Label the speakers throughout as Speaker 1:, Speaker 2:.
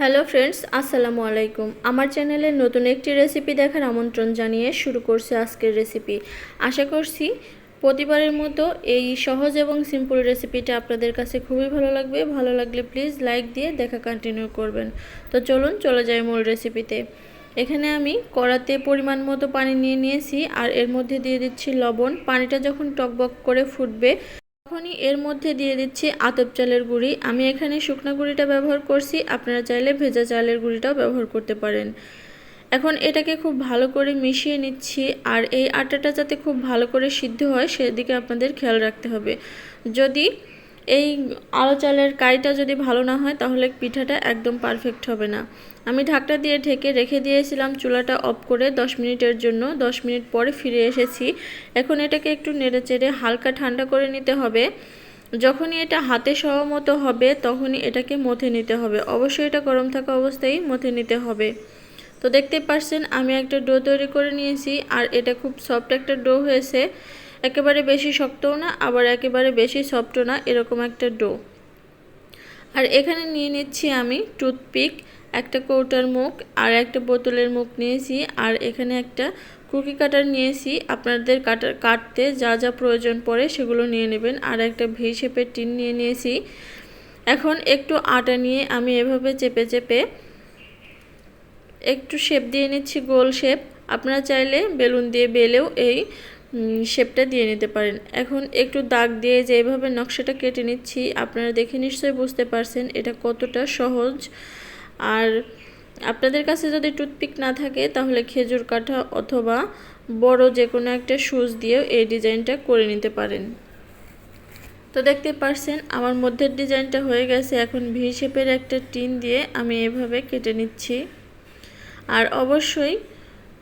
Speaker 1: Hello friends, আসসালামু আলাইকুম। আমার চ্যানেলে নতুন একটি রেসিপি দেখার আমন্ত্রণ জানিয়ে শুরু করছি আজকের রেসিপি। আশা করছি প্রতিবারের মতো এই সহজ এবং সিম্পল রেসিপিটা আপনাদের কাছে খুবই ভালো লাগবে। ভালো লাগলে প্লিজ লাইক দিয়ে দেখা কন্টিনিউ করবেন। তো চলুন, চলে যাই মূল রেসিপিতে। এখানে আমি কড়াতে পরিমাণ মতো পানি নিয়ে নিয়েছি আর এর মধ্যে দিয়ে দিচ্ছি লবণ। পানিটা যখন টকবক করে ফুটবে তখনই এর মধ্যে দিয়ে দিচ্ছি আতপ চালের গুঁড়ি। আমি এখানে শুকনা গুঁড়িটা ব্যবহার করছি। আপনারা চাইলে ভেজা চালের গুঁড়িটাও ব্যবহার করতে পারেন। এখন এটাকে খুব ভালো করে মিশিয়ে নিচ্ছি আর এই আটাটা যাতে খুব ভালো করে সিদ্ধ হয়, সেদিকে আপনাদের খেয়াল রাখতে হবে। যদি এই আলো চালের কাইটা যদি ভালো না হয়, তাহলে পিঠাটা একদম পারফেক্ট হবে না। আমি ঢাকটা দিয়ে ঢেকে রেখে দিয়েছিলাম চুলাটা অফ করে 10 মিনিটের জন্য। 10 মিনিট পরে ফিরে এসেছি। এখন এটাকে একটু নেড়ে চেড়ে হালকা ঠান্ডা করে নিতে হবে। যখনই এটা হাতে সহ মতো হবে, তখনই এটাকে মথে নিতে হবে। অবশ্যই এটা গরম থাকা অবস্থায় মথে নিতে হবে। তো দেখতে পাচ্ছেন, আমি একটা ডো তৈরি করে নিয়েছি, আর এটা খুব সফট একটা ডো হয়েছে। একেবারে বেশি শক্তও না, আবার একেবারে বেশি সফটও না, এরকম একটা ডো। আর এখানে নিয়ে নিচ্ছি আমি টুথপিক, একটা কৌটার মুখ আর একটা বোতলের মুখ নিয়েছি, আর এখানে একটা কুকি কাটার নিয়েছি। আপনাদের কাটার কাটতে যা যা প্রয়োজন পড়ে সেগুলো নিয়ে নেবেন। আর একটা ভি শেপের টিন নিয়ে নিয়েছি। এখন একটু আটা নিয়ে আমি এভাবে চেপে চেপে একটু শেপ দিয়ে নিচ্ছি গোল শেপ। আপনারা চাইলে বেলুন দিয়ে বেলেও এই শেপটা দিয়ে নিতে পারেন। এখন একটু দাগ দিয়ে যেভাবে নকশাটা কেটে নিচ্ছি, আপনারা দেখে নিশ্চয়ই বুঝতে পারছেন এটা কতটা সহজ। আর আপনাদের কাছে যদি টুথপিক না থাকে, তাহলে খেজুর কাঠা অথবা বড় যে কোনো একটা সুচ দিয়েও এই ডিজাইনটা করে নিতে পারেন। তো দেখতে পারছেন, আমার মধ্যের ডিজাইনটা হয়ে গেছে। এখন ভি শেপের একটা টিন দিয়ে আমি এভাবে কেটে নিচ্ছি। আর অবশ্যই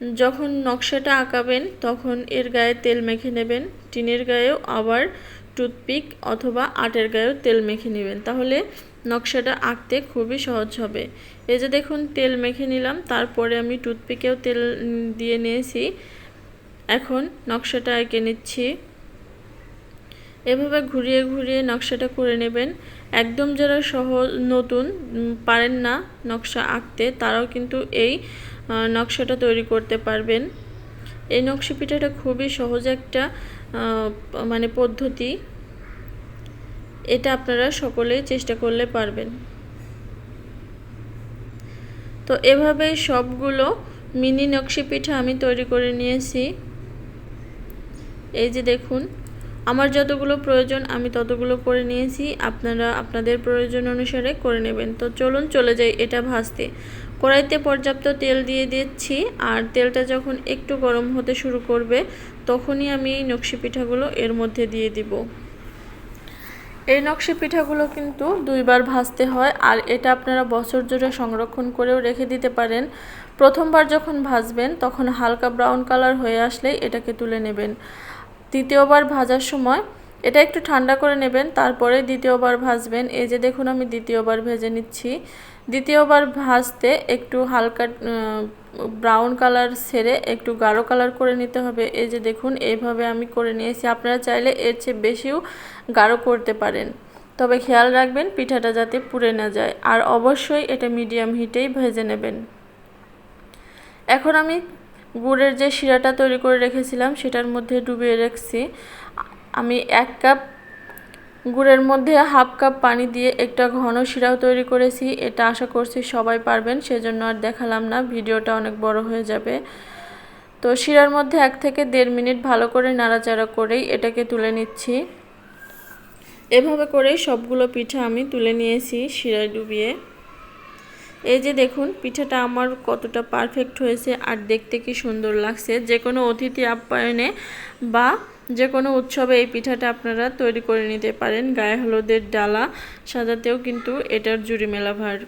Speaker 1: যখন নকশাটা আঁকাবেন, তখন এর গায়ে তেল মেখে নেবেন। টিনের গায়েও আবার টুথপিক অথবা আটের গায়েও তেল মেখে নেবেন। তাহলে নকশাটা আঁকতে খুবই সহজ হবে। এই যে দেখুন, তেল মেখে নিলাম, তারপরে আমি টুথপিকেও তেল দিয়ে নিয়েছি। এখন নকশাটা এঁকে নিচ্ছি। এভাবে ঘুরিয়ে ঘুরিয়ে নকশাটা করে নেবেন। একদম যারা সহজ, নতুন পারেন না নকশা আঁকতে, তারাও কিন্তু এই নকশাটা তৈরি করতে পারবেন। এই নকশি পিঠাটা খুবই সহজ একটা মানে পদ্ধতি। এটা আপনারা সকলেই চেষ্টা করলে পারবেন। তো এভাবেই সবগুলো মিনি নকশি পিঠা আমি তৈরি করে নিয়েছি। এই যে দেখুন আমার যতগুলো প্রয়োজন, আমি ততগুলো করে নিয়েছি। আপনারা আপনাদের প্রয়োজন অনুসারে করে নেবেন। তো চলুন চলে যাই এটা ভাজতে। কড়াইতে পর্যাপ্ত তেল দিয়ে দিচ্ছি, আর তেলটা যখন একটু গরম হতে শুরু করবে, তখনই আমি এই নকশি পিঠাগুলো এর মধ্যে দিয়ে দিব। এই নকশি পিঠাগুলো কিন্তু দুইবার ভাজতে হয়, আর এটা আপনারা বছর জুড়ে সংরক্ষণ করেও রেখে দিতে পারেন। প্রথমবার যখন ভাজবেন, তখন হালকা ব্রাউন কালার হয়ে আসলেই এটাকে তুলে নেবেন। দ্বিতীয়বার ভাজার সময় এটা একটু ঠান্ডা করে নেবেন, তারপরে দ্বিতীয়বার ভাজবেন। এই যে দেখুন, আমি দ্বিতীয়বার ভেজে নিচ্ছি। দ্বিতীয়বার ভাজতে একটু হালকা ব্রাউন কালার ছেড়ে একটু গাঢ় কালার করে নিতে হবে। এই যে দেখুন, এইভাবে আমি করে নিয়েছি। আপনারা চাইলে এর চেয়ে বেশিও গাঢ় করতে পারেন। তবে খেয়াল রাখবেন, পিঠাটা যাতে পুড়ে না যায়। আর অবশ্যই এটা মিডিয়াম হিটেই ভেজে নেবেন। এখন আমি গুড়ের যে শিরাটা তৈরি করে রেখেছিলাম, সেটার মধ্যে ডুবিয়ে রাখছি। আমি এক কাপ গুড়ের মধ্যে হাফ কাপ পানি দিয়ে একটা ঘন শিরাও তৈরি করেছি। এটা আশা করছি সবাই পারবেন, সেজন্য আর দেখালাম না, ভিডিওটা অনেক বড় হয়ে যাবে। তো শিরার মধ্যে এক থেকে দেড় মিনিট ভালো করে নাড়াচাড়া করেই এটাকে তুলে নিচ্ছি। এভাবে করেই সবগুলো পিঠা আমি তুলে নিয়েছি শিরায় ডুবিয়ে। এই যে দেখুন, পিঠাটা আমার কতটা পারফেক্ট হয়েছে আর দেখতে কি সুন্দর লাগছে। যে কোনো অতিথি আপ্যায়নে বা যে কোনো উৎসবে এই পিঠাটা আপনারা তৈরি করে নিতে পারেন। গায়ে হলুদের ডালা সাজাতেও কিন্তু এটার জুড়ি মেলা ভার।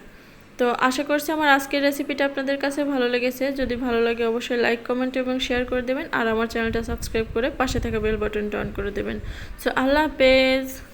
Speaker 1: তো আশা করছি আমার আজকের রেসিপিটা আপনাদের কাছে ভালো লেগেছে। যদি ভালো লাগে অবশ্যই লাইক কমেন্ট এবং শেয়ার করে দেবেন। আর আমার চ্যানেলটা সাবস্ক্রাইব করে পাশে থাকা বেল বাটনটা অন করে দেবেন। সো আল্লাহ হাফেজ!